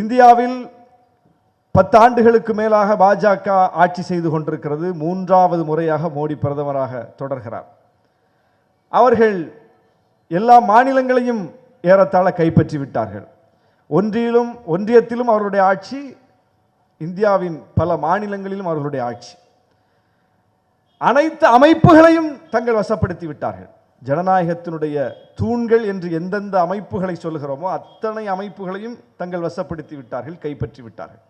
இந்தியாவில் பத்தாண்டுகளுக்கு மேலாக பாஜக ஆட்சி செய்து கொண்டிருக்கிறது. மூன்றாவது முறையாக மோடி பிரதமராக தொடர்கிறார். அவர்கள் எல்லா மாநிலங்களையும் ஏறத்தாழ கைப்பற்றி விட்டார்கள். ஒன்றிலும் ஒன்றியத்திலும் அவர்களுடைய ஆட்சி இந்தியாவின் பல மாநிலங்களிலும் அவர்களுடைய ஆட்சி. அனைத்து அமைப்புகளையும் தங்கள் வசப்படுத்தி விட்டார்கள். ஜனநாயகத்தினுடைய தூண்கள் என்று எந்தெந்த அமைப்புகளை சொல்கிறோமோ அத்தனை அமைப்புகளையும் தங்கள் வசப்படுத்தி விட்டார்கள் கைப்பற்றி விட்டார்கள்.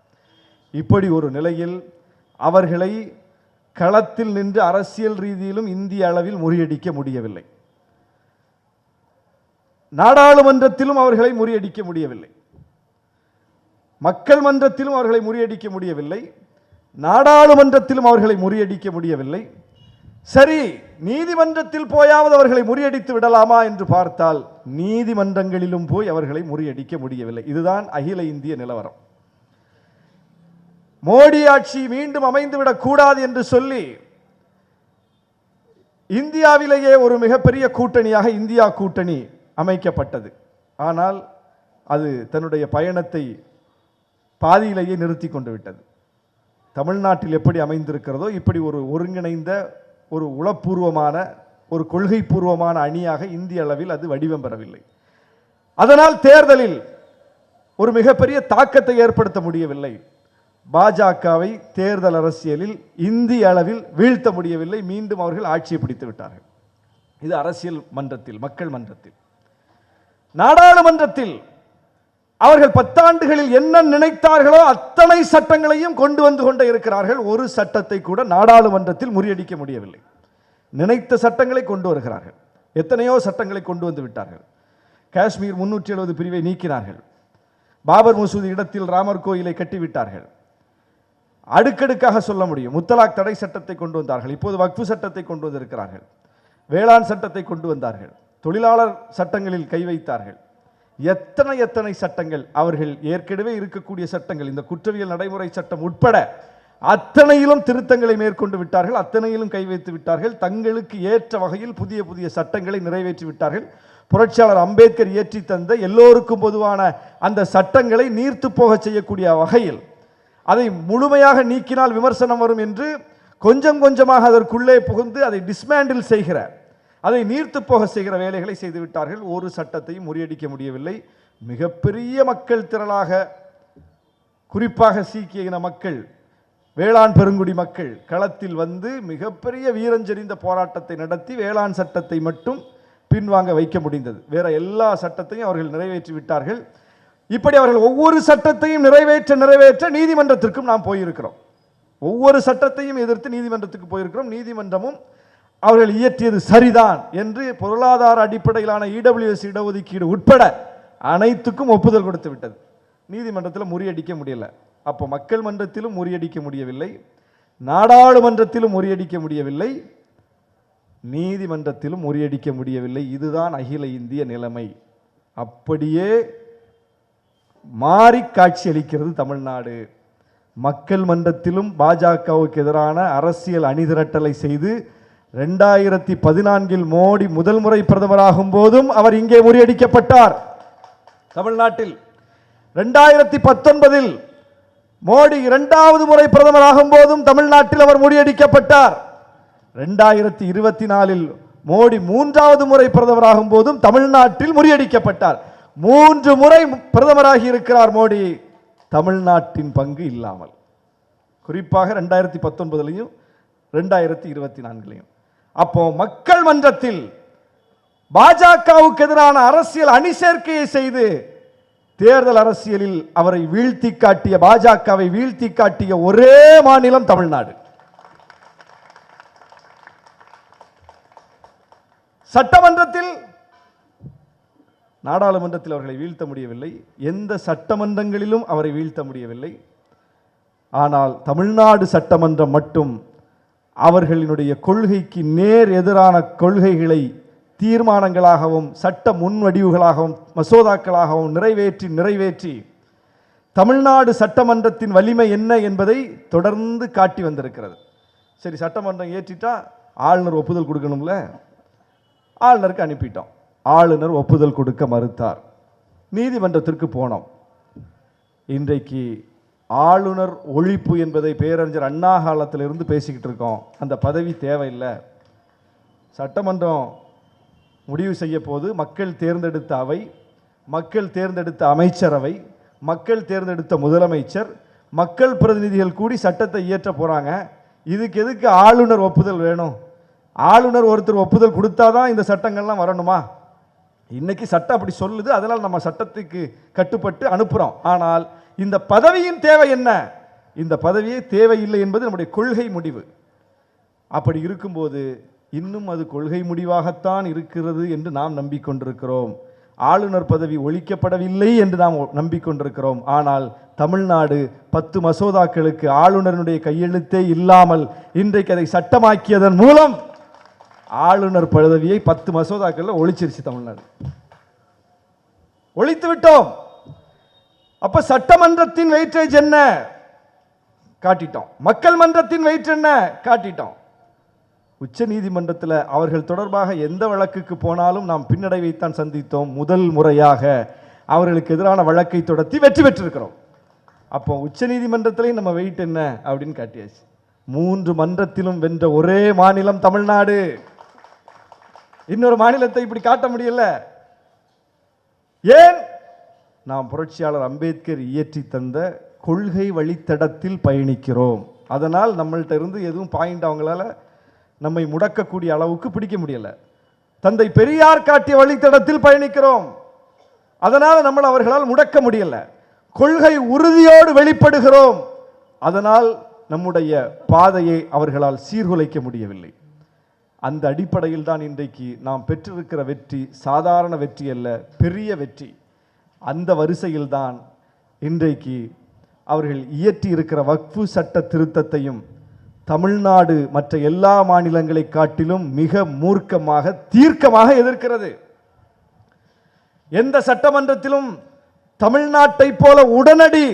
இப்படி ஒரு நிலையில் அவர்களை களத்தில் நின்று அரசியல் ரீதியிலும் இந்திய அளவில் முறியடிக்க முடியவில்லை. நாடாளுமன்றத்திலும் அவர்களை முறியடிக்க முடியவில்லை. மக்கள் மன்றத்திலும் அவர்களை முறியடிக்க முடியவில்லை. நாடாளுமன்றத்திலும் அவர்களை முறியடிக்க முடியவில்லை. சரி நீதிமன்றத்தில் போயாவது அவர்களை முறியடித்து விடலாமா என்று பார்த்தால் நீதிமன்றங்களிலும் போய் அவர்களை முறியடிக்க முடியவில்லை. இதுதான் அகில இந்திய நிலவரம். மோடி ஆட்சி மீண்டும் அமைந்துவிடக் கூடாது என்று சொல்லி இந்தியாவிலேயே ஒரு மிகப்பெரிய கூட்டணியாக இந்தியா கூட்டணி அமைக்கப்பட்டது. ஆனால் அது தன்னுடைய பயணத்தை பாதியிலேயே நிறுத்தி கொண்டு விட்டது. தமிழ்நாட்டில் எப்படி அமைந்திருக்கிறதோ இப்படி ஒரு ஒருங்கிணைந்த ஒரு உளப்பூர்வமான ஒரு கொள்கை பூர்வமான அணியாக இந்திய அளவில் அது வடிவம் பெறவில்லை. அதனால் தேர்தலில் ஒரு மிகப்பெரிய தாக்கத்தை ஏற்படுத்த முடியவில்லை. பாஜகவை தேர்தல் அரசியலில் இந்திய அளவில் வீழ்த்த முடியவில்லை. மீண்டும் அவர்கள் ஆட்சியை பிடித்து விட்டார்கள். இது அரசியல் மன்றத்தில் மக்கள் மன்றத்தில். நாடாளுமன்றத்தில் அவர்கள் பத்தாண்டுகளில் என்ன நினைத்தார்களோ அத்தனை சட்டங்களையும் கொண்டு வந்து கொண்டே இருக்கிறார்கள். ஒரு சட்டத்தை கூட நாடாளுமன்றத்தில் முறியடிக்க முடியவில்லை. நினைத்த சட்டங்களை கொண்டு வருகிறார்கள். எத்தனையோ சட்டங்களை கொண்டு வந்து விட்டார்கள். காஷ்மீர் முன்னூற்றி எழுபது பிரிவை நீக்கினார்கள். பாபர் மசூதி இடத்தில் ராமர் கோயிலை கட்டிவிட்டார்கள். அடுக்கடுக்காக சொல்ல முடியும். முத்தலாக் தடை சட்டத்தை கொண்டு வந்தார்கள். இப்போது வக்ஃபு சட்டத்தை கொண்டு வந்திருக்கிறார்கள். வேளாண் சட்டத்தை கொண்டு வந்தார்கள். தொழிலாளர் சட்டங்களில் கை வைத்தார்கள். எத்தனை எத்தனை சட்டங்கள் அவர்கள் ஏற்கனவே இருக்கக்கூடிய சட்டங்கள் இந்த குற்றவியல் நடைமுறை சட்டம் உட்பட அத்தனையிலும் திருத்தங்களை மேற்கொண்டு விட்டார்கள் அத்தனையிலும் கை வைத்து விட்டார்கள் தங்களுக்கு ஏற்ற வகையில் புதிய புதிய சட்டங்களை நிறைவேற்றி விட்டார்கள். புரட்சியாளர் அம்பேத்கர் இயற்றி தந்த எல்லோருக்கும் பொதுவான அந்த சட்டங்களை நீர்த்து போக செய்யக்கூடிய வகையில் அதை முழுமையாக நீக்கினால் விமர்சனம் வரும் என்று கொஞ்சம் கொஞ்சமாக அதற்குள்ளே புகுந்து அதை டிஸ்மேண்டில் செய்கிற அதை நீர்த்து போக செய்கிற வேலைகளை செய்துவிட்டார்கள் ஒரு சட்டத்தையும் முறியடிக்க முடியவில்லை. மிகப்பெரிய மக்கள் திரளாக குறிப்பாக சீக்கிய இன மக்கள் வேளாண் பெருங்குடி மக்கள் களத்தில் வந்து மிகப்பெரிய வீரஞ்செறிந்த போராட்டத்தை நடத்தி வேளாண் சட்டத்தை மட்டும் பின்வாங்க வைக்க முடிந்தது. வேற எல்லா சட்டத்தையும் அவர்கள் நிறைவேற்றி விட்டார்கள். இப்படி அவர்கள் ஒவ்வொரு சட்டத்தையும் நிறைவேற்ற நிறைவேற்ற நீதிமன்றத்திற்கும் நாம் போயிருக்கிறோம். ஒவ்வொரு சட்டத்தையும் எதிர்த்து நீதிமன்றத்துக்கு போயிருக்கிறோம். நீதிமன்றமும் அவர்கள் இயற்றியது சரிதான் என்று பொருளாதார அடிப்படையிலான இடபிள்யூஎஸ் இடஒதுக்கீடு உட்பட அனைத்துக்கும் ஒப்புதல் கொடுத்து விட்டது. நீதிமன்றத்தில் முறியடிக்க முடியல. அப்போ மக்கள் மன்றத்திலும் முறியடிக்க முடியவில்லை. நாடாளுமன்றத்திலும் முறியடிக்க முடியவில்லை. நீதிமன்றத்திலும் முறியடிக்க முடியவில்லை. இதுதான் அகில இந்திய நிலைமை. அப்படியே மாறி காட்சியளிக்கிறது தமிழ்நாடு. மக்கள் மன்றத்திலும் பாஜகவுக்கு எதிரான அரசியல் அணிதிரட்டலை செய்து ரெண்டாயிரத்தி பதினான்கில் மோடி முதல் முறை பிரதமராகும் போதும் அவர் இங்கே முறியடிக்கப்பட்டார். தமிழ்நாட்டில் ரெண்டாயிரத்தி பத்தொன்பதில் மோடி இரண்டாவது முறை பிரதமராகும் போதும் தமிழ்நாட்டில் அவர் முறியடிக்கப்பட்டார். ரெண்டாயிரத்தி இருபத்தி நாலில் மோடி மூன்றாவது முறை பிரதமராகும் போதும் தமிழ்நாட்டில் முறியடிக்கப்பட்டார். மூன்று முறை பிரதமராகி இருக்கிறார் மோடி. தமிழ்நாட்டின் பங்கு இல்லாமல். குறிப்பாக ரெண்டாயிரத்தி பத்தொன்பதுலையும் ரெண்டாயிரத்தி இருபத்தி நான்குலையும். அப்போ மக்கள் மன்றத்தில் பாஜகவுக்கு எதிரான அரசியல் அணி சேர்க்கையை செய்து தேர்தல் அரசியலில் அவரை வீழ்த்தி காட்டிய பாஜகவை வீழ்த்தி காட்டிய ஒரே மாநிலம் தமிழ்நாடு. சட்டமன்றத்தில் நாடாளுமன்றத்தில் அவர்களை வீழ்த்த முடியவில்லை. எந்த சட்டமன்றங்களிலும் அவரை வீழ்த்த முடியவில்லை. ஆனால் தமிழ்நாடு சட்டமன்றம் மட்டும் அவர்களினுடைய கொள்கைக்கு நேர் எதிரான கொள்கைகளை தீர்மானங்களாகவும் சட்ட முன்வடிவுகளாகவும் மசோதாக்களாகவும் நிறைவேற்றி நிறைவேற்றி தமிழ்நாடு சட்டமன்றத்தின் வலிமை என்ன என்பதை தொடர்ந்து காட்டி வந்திருக்கிறது. சரி சட்டமன்றம் ஏற்றிட்டா ஆளுநர் ஒப்புதல் கொடுக்கணும்ல? ஆளுநருக்கு அனுப்பிட்டோம். ஆளுநர் ஒப்புதல் கொடுக்க மறுத்தார். நீதிமன்றத்திற்கு போனோம். இன்றைக்கு ஆளுநர் ஒழிப்பு என்பதை பேரறிஞர் அண்ணா காலத்திலிருந்து பேசிக்கிட்டு இருக்கோம். அந்த பதவி தேவையில்லை. சட்டமன்றம் முடிவு செய்ய போது மக்கள் தேர்ந்தெடுத்த அவை மக்கள் தேர்ந்தெடுத்த அமைச்சரவை மக்கள் தேர்ந்தெடுத்த முதலமைச்சர் மக்கள் பிரதிநிதிகள் கூடி சட்டத்தை இயற்ற போகிறாங்க இதுக்கு எதுக்கு ஆளுநர் ஒப்புதல் வேணும்? ஆளுநர் ஒருத்தர் ஒப்புதல் கொடுத்தாதான் இந்த சட்டங்கள்லாம் வரணுமா? இன்றைக்கி சட்டம் அப்படி சொல்லுது. அதனால் நம்ம சட்டத்துக்கு கட்டுப்பட்டு அனுப்புகிறோம் ஆனால் இந்த பதவியின் தேவை என்ன? இந்த பதவியே தேவையில்லை என்பது நம்முடைய கொள்கை முடிவு. அப்படி இருக்கும்போது இன்னும் அது கொள்கை முடிவாகத்தான் இருக்கிறது என்று நாம் நம்பிக்கொண்டிருக்கிறோம். ஆளுநர் பதவி ஒழிக்கப்படவில்லை என்று நாம் நம்பிக்கொண்டிருக்கிறோம். ஆனால் தமிழ்நாடு பத்து மசோதாக்களுக்கு ஆளுநருடைய கையெழுத்தே இல்லாமல் இன்றைக்கு அதை சட்டமாக்கியதன் மூலம் ஆளுநர் பதவியை பத்து மசோதாக்களில் ஒழிச்சிருச்சு தமிழ்நாடு. ஒழித்து விட்டோம். அப்ப சட்டமன்றத்தின் வெயிட்டேஜ் என்ன? காட்டிட்டோம். மக்கள் மன்றத்தின் வெயிட் என்ன? காட்டிட்டோம். உச்ச நீதிமன்றத்தில் அவர்கள் தொடர்பாக எந்த வழக்குக்கு போனாலும் நாம் பின்னடைவைத்தான் சந்தித்தோம். முதல் முறையாக அவர்களுக்கு எதிரான வழக்கை தொடர்த்தி வெற்றி பெற்றிருக்கிறோம். அப்போ உச்ச நீதிமன்றத்திலையும் நம்ம வெயிட் என்ன அப்படின்னு காட்டியாச்சு. மூன்று மன்றத்திலும் வென்ற ஒரே மாநிலம் தமிழ்நாடு. இன்னொரு மாநிலத்தை இப்படி காட்ட முடியல. ஏன்? நாம் புரட்சியாளர் அம்பேத்கர் இயற்றி தந்த கொள்கை வழித்தடத்தில் பயணிக்கிறோம். அதனால் நம்மள்ட்ட இருந்து எதுவும் பாயிண்ட் அவங்களால நம்மை முடக்கக்கூடிய அளவுக்கு பிடிக்க முடியல. தந்தை பெரியார் காட்டிய வழித்தடத்தில் பயணிக்கிறோம். அதனால் நம்மளை அவர்களால் முடக்க முடியலை. கொள்கை உறுதியோடு வெளிப்படுகிறோம். அதனால் நம்முடைய பாதையை அவர்களால் சீர்குலைக்க முடியவில்லை. அந்த அடிப்படையில் தான் இன்றைக்கு நாம் பெற்றிருக்கிற வெற்றி சாதாரண வெற்றி அல்ல பெரிய வெற்றி. அந்த வரிசையில் தான் இன்றைக்கு அவர்கள் இயற்றி இருக்கிற வக்ஃபு சட்ட திருத்தத்தையும் தமிழ்நாடு மற்ற எல்லா மாநிலங்களை காட்டிலும் மிக மூர்க்கமாக தீர்க்கமாக எதிர்க்கிறது. எந்த சட்டமன்றத்திலும் தமிழ்நாட்டை போல உடனடி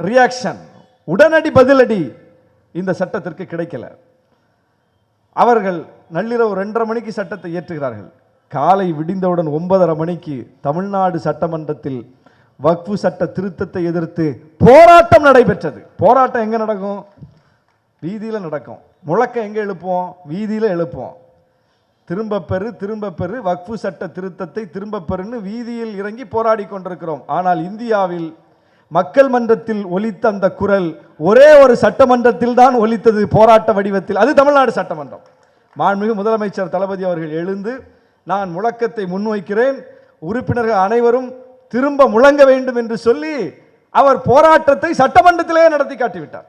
ரியாக்ஷன் உடனடி பதிலடி இந்த சட்டத்திற்கு கிடைக்கல. அவர்கள் நள்ளிரவு ரெண்டரை மணிக்கு சட்டத்தை இயற்றுகிறார்கள். காலை விடிந்தவுடன் ஒன்பதரை மணிக்கு தமிழ்நாடு சட்டமன்றத்தில் வக்ஃபு சட்ட திருத்தத்தை எதிர்த்து போராட்டம் நடைபெற்றது. போராட்டம் எங்கே நடக்கும்? வீதியில் நடக்கும். முழக்கம் எங்கே எழுப்புவோம்? வீதியில் எழுப்புவோம். திரும்ப பெறு திரும்ப பெறு வக்ஃபு சட்ட திருத்தத்தை திரும்ப பெறுன்னு வீதியில் இறங்கி போராடி கொண்டிருக்கிறோம். ஆனால் இந்தியாவில் மக்கள் மன்றத்தில் ஒலித்த அந்த குரல் ஒரே ஒரு சட்டமன்றத்தில் தான் ஒலித்தது போராட்ட வடிவத்தில். அது தமிழ்நாடு சட்டமன்றம். மாண்புமிகு முதலமைச்சர் தளபதி அவர்கள் எழுந்து நான் முழக்கத்தை முன்வைக்கிறேன். உறுப்பினர்கள் அனைவரும் திரும்ப முழங்க வேண்டும் என்று சொல்லி அவர் போராட்டத்தை சட்டமன்றத்திலே நடத்தி காட்டிவிட்டார்.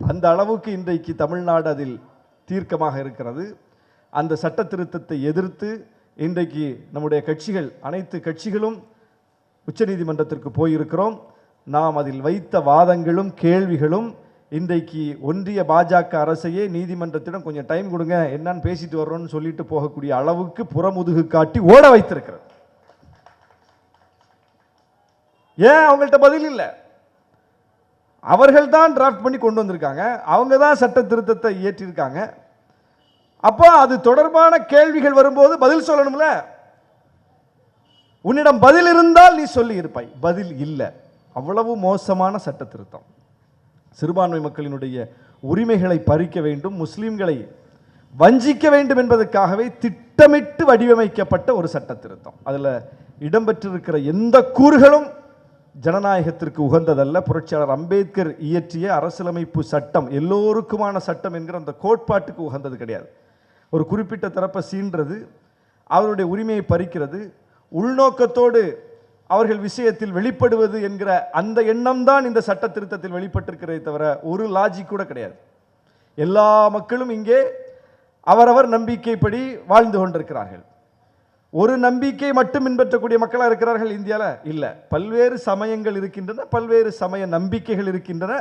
அந்த அளவுக்கு இன்றைக்கு தமிழ்நாடு அதில் தீர்க்கமாக இருக்கிறது. அந்த சட்ட திருத்தத்தை எதிர்த்து இன்றைக்கு நம்முடைய கட்சிகள் அனைத்து கட்சிகளும் உச்சநீதிமன்றத்திற்கு போயிருக்கிறோம். நாம் அதில் வைத்த வாதங்களும் கேள்விகளும் இன்றைக்கு ஒன்றிய பாஜக அரசையே நீதிமன்றத்திடம் கொஞ்சம் டைம் கொடுங்க என்னன்னு பேசிட்டு வர்றோம்னு சொல்லிட்டு போகக்கூடிய அளவுக்கு புறமுதுகு காட்டி ஓட வைத்திருக்கிறது ஏன் அவங்கள்ட்ட பதில் இல்லை? அவர்கள் தான் டிராஃப்ட் பண்ணி கொண்டு வந்திருக்காங்க. அவங்க தான் சட்ட திருத்தத்தை இயற்றியிருக்காங்க அப்போ அது தொடர்பான கேள்விகள் வரும்போது பதில் சொல்லணும்ல? உன்னிடம் பதில் இருந்தால் நீ சொல்லி இருப்பாய். பதில் இல்லை. அவ்வளவு மோசமான சட்ட திருத்தம். சிறுபான்மை மக்களினுடைய உரிமைகளை பறிக்க வேண்டும் முஸ்லீம்களை வஞ்சிக்க வேண்டும் என்பதற்காகவே திட்டமிட்டு வடிவமைக்கப்பட்ட ஒரு சட்ட திருத்தம் அதில் இடம்பெற்றிருக்கிற எந்த கூறுகளும் ஜனநாயகத்திற்கு உகந்ததல்ல. புரட்சியாளர் அம்பேத்கர் இயற்றிய அரசியலமைப்பு சட்டம் எல்லோருக்குமான சட்டம் என்கிற அந்த கோட்பாட்டுக்கு உகந்தது கிடையாது. ஒரு குறிப்பிட்ட தரப்பை சீன்றது அவருடைய உரிமையை பறிக்கிறது உள்நோக்கத்தோடு அவர்கள் விஷயத்தில் வெளிப்படுவது என்கிற அந்த எண்ணம் தான் இந்த சட்ட திருத்தத்தில் வெளிப்பட்டிருக்கிறதே தவிர ஒரு லாஜிக் கூட கிடையாது. எல்லா மக்களும் இங்கே அவரவர் நம்பிக்கைப்படி வாழ்ந்து கொண்டிருக்கிறார்கள். ஒரு நம்பிக்கை மட்டும் பின்பற்றக்கூடிய மக்களாக இருக்கிறார்கள் இந்தியாவில் இல்லை. பல்வேறு சமயங்கள் இருக்கின்றன பல்வேறு சமய நம்பிக்கைகள் இருக்கின்றன.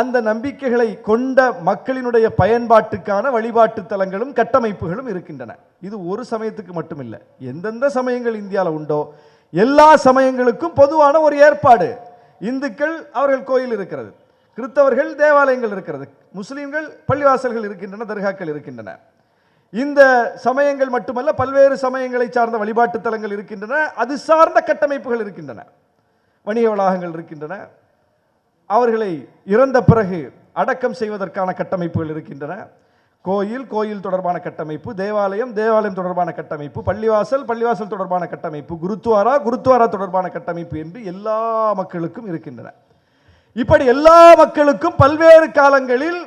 அந்த நம்பிக்கைகளை கொண்ட மக்களினுடைய பயன்பாட்டுக்கான வழிபாட்டு தலங்களும் கட்டமைப்புகளும் இருக்கின்றன. இது ஒரு சமயத்துக்கு மட்டுமில்லை. எந்தெந்த சமயங்கள் இந்தியாவில் உண்டோ எல்லா சமயங்களுக்கும் பொதுவான ஒரு ஏற்பாடு. இந்துக்கள் அவர்கள் கோயில் இருக்கிறது. கிறிஸ்தவர்கள் தேவாலயங்கள் இருக்கிறது. முஸ்லீம்கள் பள்ளிவாசல்கள் இருக்கின்றன தர்காக்கள் இருக்கின்றன. இந்த சமயங்கள் மட்டுமல்ல பல்வேறு சமயங்களை சார்ந்த வழிபாட்டு தலங்கள் இருக்கின்றன. அது சார்ந்த கட்டமைப்புகள் இருக்கின்றன. வணிக வளாகங்கள் இருக்கின்றன. அவர்களை இறந்த பிறகு அடக்கம் செய்வதற்கான கட்டமைப்புகள் இருக்கின்றன. கோயில் கோயில் தொடர்பான கட்டமைப்பு தேவாலயம் தேவாலயம் தொடர்பான கட்டமைப்பு பள்ளிவாசல் பள்ளிவாசல் தொடர்பான கட்டமைப்பு குருத்வாரா குருத்வாரா தொடர்பான கட்டமைப்பு என்று எல்லா மக்களுக்கும் இருக்கின்றன. இப்படி எல்லா மக்களுக்கும் பல்வேறு காலங்களில்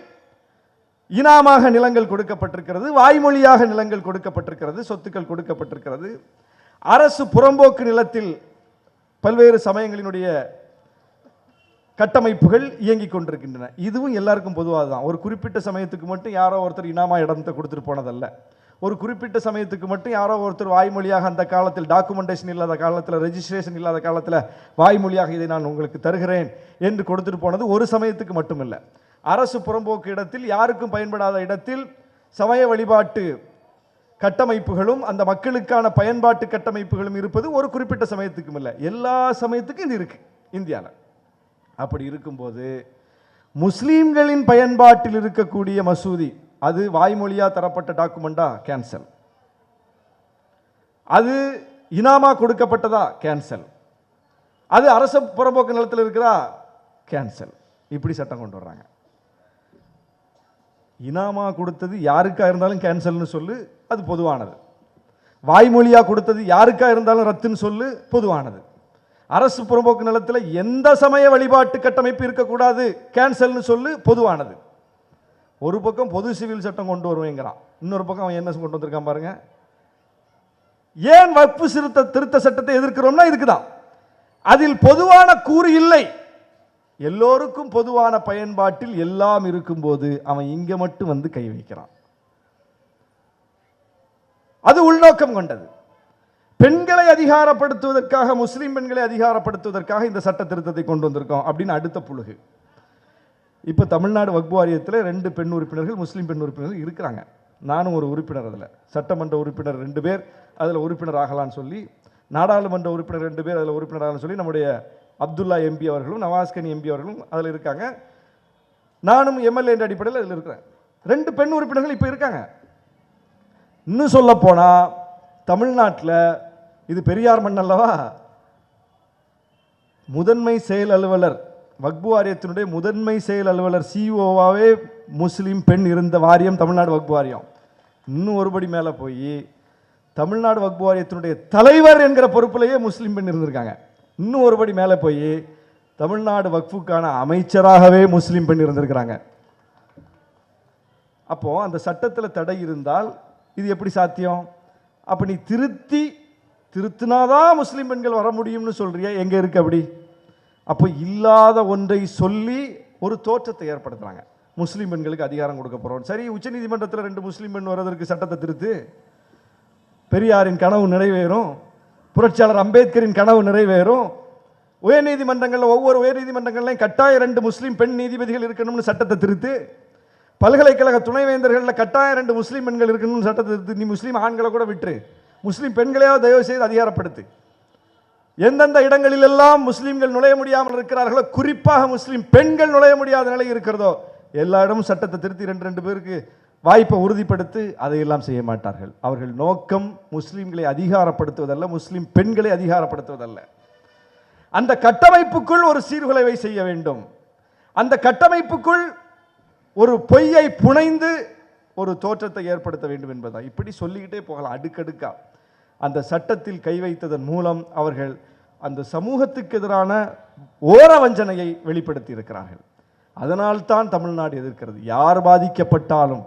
இனாமாக நிலங்கள் கொடுக்கப்பட்டிருக்கிறது வாய்மொழியாக நிலங்கள் கொடுக்கப்பட்டிருக்கிறது சொத்துக்கள் கொடுக்கப்பட்டிருக்கிறது. அரசு புறம்போக்கு நிலத்தில் பல்வேறு சமயங்களினுடைய கட்டமைப்புகள் இயங்கிக் கொண்டிருக்கின்றன. இதுவும் எல்லாருக்கும் பொதுவாக தான். ஒரு குறிப்பிட்ட சமயத்துக்கு மட்டும் யாரோ ஒருத்தர் இனாமா இடத்தை கொடுத்துட்டு போனதல்ல. ஒரு குறிப்பிட்ட சமயத்துக்கு மட்டும் யாரோ ஒருத்தர் வாய்மொழியாக அந்த காலத்தில் டாக்குமெண்டேஷன் இல்லாத காலத்தில் ரெஜிஸ்ட்ரேஷன் இல்லாத காலத்தில் வாய்மொழியாக இதை நான் உங்களுக்கு தருகிறேன் என்று கொடுத்துட்டு போனது ஒரு சமயத்துக்கு மட்டுமில்லை. அரசு புறம்போக்கு இடத்தில் யாருக்கும் பயன்படாத இடத்தில் சமய வழிபாட்டு கட்டமைப்புகளும் அந்த மக்களுக்கான பயன்பாட்டு கட்டமைப்புகளும் இருப்பது ஒரு குறிப்பிட்ட சமயத்துக்கும் இல்லை. எல்லா சமயத்துக்கும் இது இருக்குது இந்தியாவில் அப்படி இருக்கும்போது முஸ்லீம்களின் பயன்பாட்டில் இருக்கக்கூடிய மசூதி அது வாய்மொழியாக தரப்பட்ட டாக்குமெண்டா? கேன்சல். அது இனாமா கொடுக்கப்பட்டதா? கேன்சல். அது அரச புறம்போக்கு நிலத்தில் இருக்கிறா கேன்சல். இப்படி சட்டம் கொண்டு வர்றாங்க. இனாமா கொடுத்தது யாருக்காக இருந்தாலும் கேன்சல்னு சொல்லு அது பொதுவானது. வாய்மொழியாக கொடுத்தது யாருக்காக இருந்தாலும் ரத்துன்னு சொல்லு பொதுவானது. அரசு புறம்போக்கு நிலத்தில் எந்த சமய வழிபாட்டு கட்டமைப்பு இருக்கக்கூடாது? கேன்சல்னு சொல்லு பொதுவானது. ஒரு பக்கம் பொது சிவில் சட்டம் கொண்டு வருவேங்கிறான். இன்னொரு பக்கம் அவன் என்ன கொண்டு வந்திருக்கான் பாருங்க. ஏன் வக்ஃபு சிறுத்த திருத்த சட்டத்தை எதிர்க்கிறோம்னா இதுக்கு தான் அதில் பொதுவான கூறு இல்லை. எல்லோருக்கும் பொதுவான பயன்பாட்டில் எல்லாம் இருக்கும்போது அவன் இங்க மட்டும் வந்து கை வைக்கிறான். அது உள்நோக்கம் கொண்டது. பெண்களை அதிகாரப்படுத்துவதற்காக முஸ்லீம் பெண்களை அதிகாரப்படுத்துவதற்காக இந்த சட்ட திருத்தத்தை கொண்டு வந்திருக்கோம் அப்படின்னு அடுத்த புழுகு. இப்போ தமிழ்நாடு வக்பு வாரியத்தில் ரெண்டு பெண் உறுப்பினர்கள் முஸ்லீம் பெண் உறுப்பினர்கள் இருக்கிறாங்க. நானும் ஒரு உறுப்பினர் அதில். சட்டமன்ற உறுப்பினர் ரெண்டு பேர் அதில் உறுப்பினர் ஆகலான்னு சொல்லி நாடாளுமன்ற உறுப்பினர் ரெண்டு பேர் அதில் உறுப்பினர் ஆகலாம்னு சொல்லி நம்முடைய அப்துல்லா எம்பி அவர்களும் நவாஸ்கனி எம்பி அவர்களும் அதில் இருக்காங்க. நானும் எம்எல்ஏ என்ற அடிப்படையில் அதில் இருக்கிறேன். ரெண்டு பெண் உறுப்பினர்கள் இப்போ இருக்காங்க. இன்னும் சொல்ல போனால் தமிழ்நாட்டில் இது பெரியார் மண் அல்லவா? முதன்மை செயல் அலுவலர் வக்பு வாரியத்தினுடைய முதன்மை செயல் அலுவலர் சிஇஓவாகவே முஸ்லீம் பெண் இருந்த வாரியம் தமிழ்நாடு வக்பு வாரியம் இன்னும் ஒருபடி மேலே போய் தமிழ்நாடு வக்பு வாரியத்தினுடைய தலைவர் என்கிற பொறுப்பிலேயே முஸ்லீம் பெண் இருந்திருக்காங்க. இன்னும் ஒருபடி மேலே போய் தமிழ்நாடு வக்ஃபுக்கான அமைச்சராகவே முஸ்லீம் பெண் இருந்திருக்கிறாங்க. அப்போது அந்த சட்டத்தில் தடை இருந்தால் இது எப்படி சாத்தியம்? அப்போ நீ திருத்தி திருத்தினாதான் முஸ்லீம் பெண்கள் வர முடியும்னு சொல்கிறியா எங்கே இருக்கு அப்படி? அப்போ இல்லாத ஒன்றை சொல்லி ஒரு தோற்றத்தை ஏற்படுத்துகிறாங்க முஸ்லீம் பெண்களுக்கு அதிகாரம் கொடுக்க போகிறோம் சரி உச்சநீதிமன்றத்தில் ரெண்டு முஸ்லீம் பெண் வர்றதற்கு சட்டத்தை திருத்து. பெரியாரின் கனவு நிறைவேறும். புரட்சியாளர் அம்பேத்கரின் கனவு நிறைவேறும். உயர்நீதிமன்றங்களில் ஒவ்வொரு உயர்நீதிமன்றங்கள்லையும் கட்டாயம் ரெண்டு முஸ்லீம் பெண் நீதிபதிகள் இருக்கணும்னு சட்டத்தை திருத்து. பல்கலைக்கழக துணைவேந்தர்களில் கட்டாயம் ரெண்டு முஸ்லீம் பெண்கள் இருக்கணும்னு சட்டத்தை திருத்து. நீ முஸ்லீம் ஆண்களை கூட விட்டுரு. முஸ்லீம் பெண்களையாவது தயவு செய்து அதிகாரப்படுத்து. எந்தெந்த இடங்களிலெல்லாம் முஸ்லீம்கள் நுழைய முடியாமல் இருக்கிறார்களோ குறிப்பாக முஸ்லீம் பெண்கள் நுழைய முடியாத நிலை இருக்கிறதோ எல்லா இடமும் சட்டத்தை திருத்தி ரெண்டு ரெண்டு பேருக்கு வாய்ப்பை உறுதிப்படுத்தி அதையெல்லாம் செய்ய மாட்டார்கள். அவர்கள் நோக்கம் முஸ்லீம்களை அதிகாரப்படுத்துவதல்ல முஸ்லீம் பெண்களை அதிகாரப்படுத்துவதல்ல. அந்த கட்டமைப்புக்குள் ஒரு சீர்குலைவை செய்ய வேண்டும். அந்த கட்டமைப்புக்குள் ஒரு பொய்யை புனைந்து ஒரு தோற்றத்தை ஏற்படுத்த வேண்டும் என்பதுதான். இப்படி சொல்லிக்கிட்டே போகலாம் அடுக்கடுக்கா. அந்த சட்டத்தில் கை வைத்ததன் மூலம் அவர்கள் அந்த சமூகத்துக்கு எதிரான ஓர வஞ்சனையை வெளிப்படுத்தி இருக்கிறார்கள் அதனால்தான் தமிழ்நாடு எதிர்க்கிறது. யார் பாதிக்கப்பட்டாலும்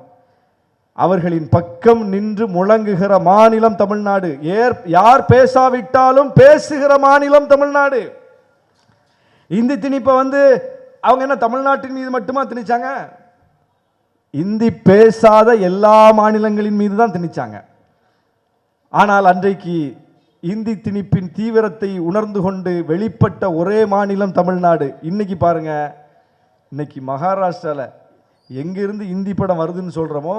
அவர்களின் பக்கம் நின்று முழங்குகிற மாநிலம் தமிழ்நாடு. ஏர் யார் பேசாவிட்டாலும் பேசுகிற மாநிலம் தமிழ்நாடு. இந்தி திணிப்பை வந்து அவங்க என்ன தமிழ்நாட்டின் மீது மட்டுமா திணிச்சாங்க? இந்தி பேசாத எல்லா மாநிலங்களின் மீது தான் திணிச்சாங்க. ஆனால் அன்றைக்கு இந்தி திணிப்பின் தீவிரத்தை உணர்ந்து கொண்டு வெளிப்பட்ட ஒரே மாநிலம் தமிழ்நாடு. இன்னைக்கு பாருங்க இன்னைக்கு மகாராஷ்டிராவில் எங்கேருந்து இந்தி படம் வருதுன்னு சொல்கிறோமோ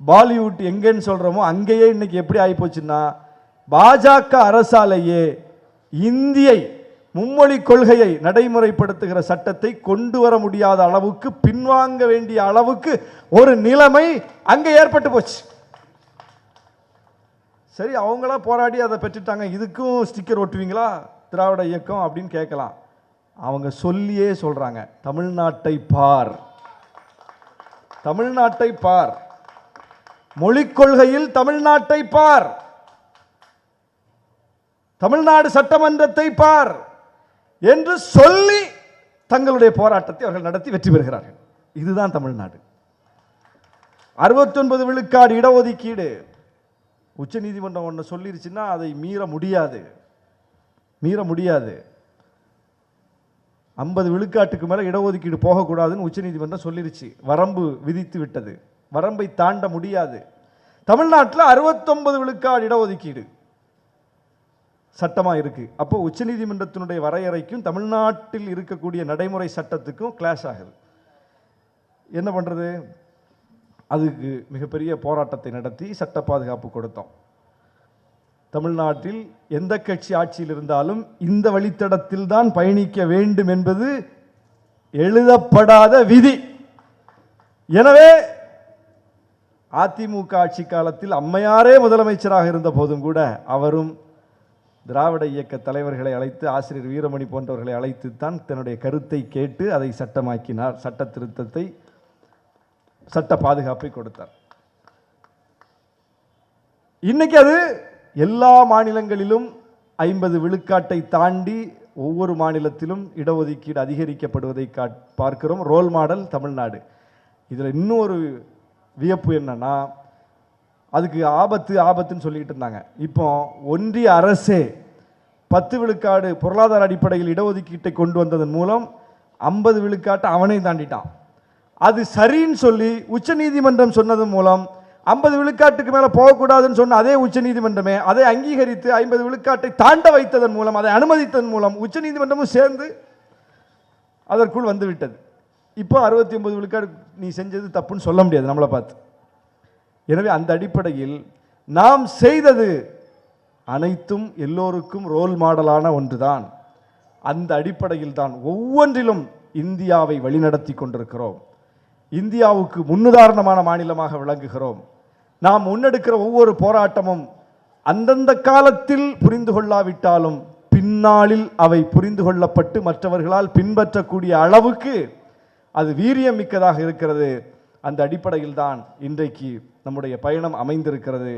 பாலிவுட் எங்கேன்னு சொல்கிறோமோ அங்கேயே இன்னைக்கு எப்படி ஆகிப்போச்சுன்னா பாஜக அரசாலேயே இந்தியை மும்மொழி கொள்கையை நடைமுறைப்படுத்துகிற சட்டத்தை கொண்டு வர முடியாத அளவுக்கு பின்வாங்க வேண்டிய அளவுக்கு ஒரு நிலைமை அங்கே ஏற்பட்டு போச்சு. சரி அவங்களா போராடி அதை பெற்றுட்டாங்க. இதுக்கும் ஸ்டிக்கர் ஒட்டுவீங்களா? திராவிட இயக்கம் அப்படின்னு கேட்கலாம். அவங்க சொல்லியே சொல்கிறாங்க தமிழ்நாட்டை பார். தமிழ்நாட்டை பார். மொழிக் கொள்கையில் தமிழ்நாட்டை பார். தமிழ்நாடு சட்டமன்றத்தை பார் என்று சொல்லி தங்களுடைய போராட்டத்தை அவர்கள் நடத்தி வெற்றி பெறுகிறார்கள். இதுதான் தமிழ்நாடு. அறுபத்தொன்பது விழுக்காடு இடஒதுக்கீடு. உச்சநீதிமன்றம் ஒன்று சொல்லிருச்சுன்னா அதை மீற முடியாது. மீற முடியாது. ஐம்பது விழுக்காட்டுக்கு மேலே இடஒதுக்கீடு போகக்கூடாதுன்னு உச்சநீதிமன்றம் சொல்லிருச்சு. வரம்பு விதித்து விட்டது. வரம்பை தாண்ட முடியாது. தமிழ்நாட்டில் அறுபத்தொன்பது விழுக்காடு இடஒதுக்கீடு சட்டமாக இருக்குது அப்போ உச்சநீதிமன்றத்தினுடைய வரையறைக்கும் தமிழ்நாட்டில் இருக்கக்கூடிய நடைமுறை சட்டத்துக்கும் கிளாஷ் ஆகுது. என்ன பண்ணுறது அதுக்கு மிகப்பெரிய போராட்டத்தை நடத்தி சட்ட பாதுகாப்பு கொடுத்தோம். தமிழ்நாட்டில் எந்த கட்சி ஆட்சியில் இருந்தாலும் இந்த வழித்தடத்தில் தான் பயணிக்க வேண்டும் என்பது எழுதப்படாத விதி. எனவே அதிமுக ஆட்சி காலத்தில் அம்மையாரே முதலமைச்சராக இருந்த போதும் கூட அவரும் திராவிட இயக்க தலைவர்களை அழைத்து ஆசிரியர் வீரமணி போன்றவர்களை அழைத்து தான் தன்னுடைய கருத்தை கேட்டு அதை சட்டமாக்கினார் சட்ட திருத்தத்தை சட்ட பாதுகாப்பை கொடுத்தார். இன்னைக்கு அது எல்லா மாநிலங்களிலும் ஐம்பது விழுக்காட்டை தாண்டி ஒவ்வொரு மாநிலத்திலும் இடஒதுக்கீடு அதிகரிக்கப்படுவதை காட் பார்க்கிறோம். Role model Tamil Nadu. இதில் இன்னொரு வியப்பு என்னன்னா அதுக்கு ஆபத்து ஆபத்துன்னு சொல்லிட்டு இருந்தாங்க. இப்போ ஒன்றிய அரசே பத்து விழுக்காடு பொருளாதார அடிப்படையில் இடஒதுக்கீட்டை கொண்டு வந்ததன் மூலம் ஐம்பது விழுக்காட்டை அவனையும் தாண்டிட்டான். அது சரின்னு சொல்லி உச்சநீதிமன்றம் சொன்னது மூலம் ஐம்பது விழுக்காட்டுக்கு மேலே போகக்கூடாதுன்னு சொன்ன அதே உச்சநீதிமன்றமே அதை அங்கீகரித்து ஐம்பது விழுக்காட்டை தாண்ட வைத்ததன் மூலம் அதை அனுமதித்ததன் மூலம் உச்சநீதிமன்றமும் சேர்ந்து அதற்குள் வந்துவிட்டது. இப்போ அறுபத்தி ஒன்பது விழுக்காடு நீ செஞ்சது தப்புன்னு சொல்ல முடியாது நம்மளை பார்த்து. எனவே அந்த அடிப்படையில் நாம் செய்தது அனைத்தும் எல்லோருக்கும் ரோல் மாடலான ஒன்றுதான். அந்த அடிப்படையில் தான் ஒவ்வொன்றிலும் இந்தியாவை வழிநடத்தி கொண்டிருக்கிறோம். இந்தியாவுக்கு முன்னுதாரணமான மாநிலமாக விளங்குகிறோம். நாம் முன்னெடுக்கிற ஒவ்வொரு போராட்டமும் அந்தந்த காலத்தில் புரிந்து கொள்ளாவிட்டாலும் பின்னாளில் அவை புரிந்து கொள்ளப்பட்டு மற்றவர்களால் பின்பற்றக்கூடிய அளவுக்கு அது வீரியம் மிக்கதாக இருக்கிறது. அந்த அடிப்படையில் தான் இன்றைக்கு நம்முடைய பயணம் அமைந்திருக்கிறது.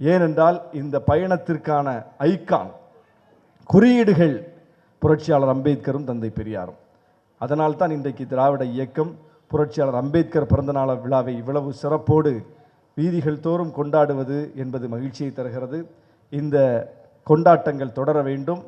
ஏனென்றால் இந்த பயணத்திற்கான ஐக்கான் குறியீடுகள் புரட்சியாளர் அம்பேத்கரும் தந்தை பெரியாரும். அதனால் தான் இன்றைக்கு திராவிட இயக்கம் புரட்சியாளர் அம்பேத்கர் பிறந்தநாள விழாவை இவ்வளவு சிறப்போடு வீதிகள் தோறும் கொண்டாடுவது என்பது மகிழ்ச்சியை தருகிறது. இந்த கொண்டாட்டங்கள் தொடர வேண்டும்.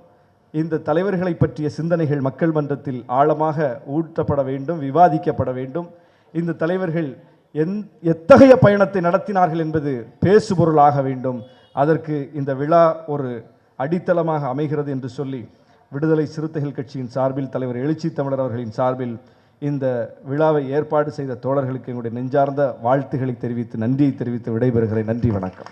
இந்த தலைவர்களை பற்றிய சிந்தனைகள் மக்கள் மன்றத்தில் ஆழமாக ஊற்றப்பட வேண்டும் விவாதிக்கப்பட வேண்டும். இந்த தலைவர்கள் எந் எத்தகைய பயணத்தை நடத்தினார்கள் என்பது பேசுபொருளாக வேண்டும். அதற்கு இந்த விழா ஒரு அடித்தளமாக அமைகிறது என்று சொல்லி விடுதலை சிறுத்தைகள் கட்சியின் சார்பில் தலைவர் எழுச்சி தமிழர் அவர்களின் சார்பில் இந்த விழாவை ஏற்பாடு செய்த தோழர்களுக்கு என்னுடைய நெஞ்சார்ந்த வாழ்த்துக்களை தெரிவித்து நன்றியை தெரிவித்து விடைபெறுகிறேன். நன்றி வணக்கம்.